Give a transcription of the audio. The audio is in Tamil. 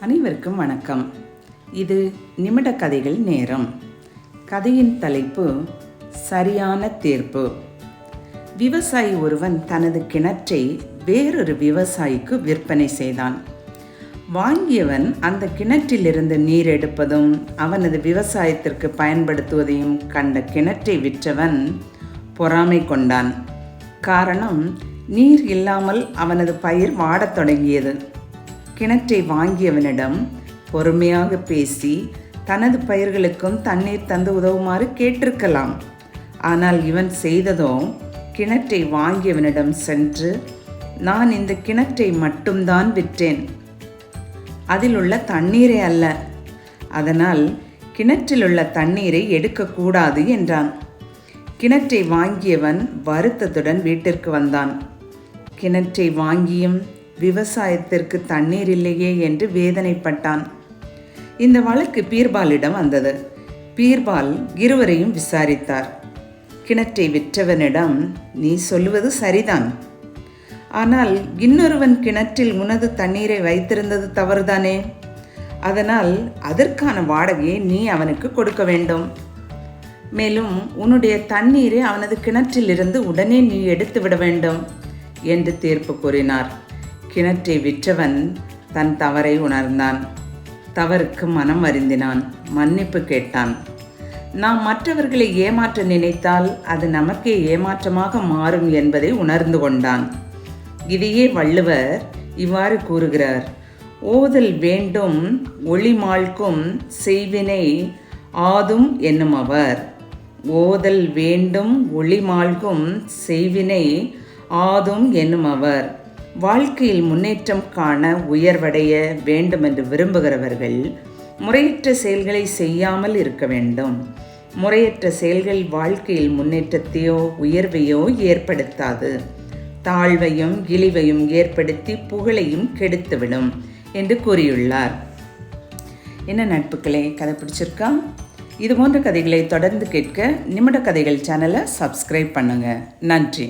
அனைவருக்கும் வணக்கம். இது நிமிட கதைகள் நேரம். கதையின் தலைப்பு சரியான தீர்ப்பு. விவசாயி ஒருவன் தனது கிணற்றை வேறொரு விவசாயிக்கு விற்பனை செய்தான். வாங்கியவன் அந்த கிணற்றிலிருந்து நீர் எடுப்பதும் அவனது விவசாயத்திற்கு பயன்படுத்துவதையும் கண்ட கிணற்றை விற்றவன் பொறாமை கொண்டான். காரணம் நீர் இல்லாமல் அவனது பயிர் வாடத் தொடங்கியது. கிணற்றை வாங்கியவனிடம் பொறுமையாக பேசி தனது பயிர்களுக்கும் தண்ணீர் தந்து உதவுமாறு கேட்டிருக்கலாம். ஆனால் இவன் செய்ததோ கிணற்றை வாங்கியவனிடம் சென்று நான் இந்த கிணற்றை மட்டும்தான் விற்றேன். அதில் உள்ள தண்ணீரை அல்ல. அதனால் கிணற்றில் உள்ள தண்ணீரை எடுக்கக்கூடாது என்றான். கிணற்றை வாங்கியவன் வருத்தத்துடன் வீட்டிற்கு வந்தான். கிணற்றை வாங்கியும் விவசாயத்திற்கு தண்ணீர் இல்லையே என்று வேதனைப்பட்டான். இந்த வழக்கு பீர்பாலிடம் வந்தது. பீர்பால் இருவரையும் விசாரித்தார். கிணற்றை விற்றவனிடம் நீ சொல்லுவது சரிதான். ஆனால் இன்னொருவன் கிணற்றில் உனது தண்ணீரை வைத்திருந்தது தவறுதானே? அதனால் அதற்கான வாடகையை நீ அவனுக்கு கொடுக்க வேண்டும். மேலும் உன்னுடைய தண்ணீரை அவனது கிணற்றிலிருந்து உடனே நீ எடுத்து விட வேண்டும் என்று தீர்ப்பு கூறினார். கிணற்றை விற்றவன் தன் தவறை உணர்ந்தான். தவறுக்கு மனம் வருந்தினான். மன்னிப்பு கேட்டான். நாம் மற்றவர்களை ஏமாற்ற நினைத்தால் அது நமக்கே ஏமாற்றமாக மாறும் என்பதை உணர்ந்து கொண்டான். இதையே வள்ளுவர் இவ்வாறு கூறுகிறார். ஓதல் வேண்டும் ஒளிமாழ்க்கும் செய்வினை ஆதும் என்னும் அவர். ஓதல் வேண்டும் ஒளிமாழ்கும் செய்வினை ஆதும் என்னும் அவர். வாழ்க்கையில் முன்னேற்றம் காண உயர்வடைய வேண்டுமென்று விரும்புகிறவர்கள் முறையற்ற செயல்களை செய்யாமல் இருக்க வேண்டும். முறையற்ற செயல்கள் வாழ்க்கையில் முன்னேற்றத்தையோ உயர்வையோ ஏற்படுத்தாது. தாழ்வையும் இழிவையும் ஏற்படுத்தி புகழையும் கெடுத்துவிடும் என்று கூறியுள்ளார். என்ன நட்புகளே கதை பிடிச்சிருக்கா? இது போன்ற கதைகளை தொடர்ந்து கேட்க நிமிட கதைகள் சேனலை சப்ஸ்கிரைப் பண்ணுங்கள் நன்றி.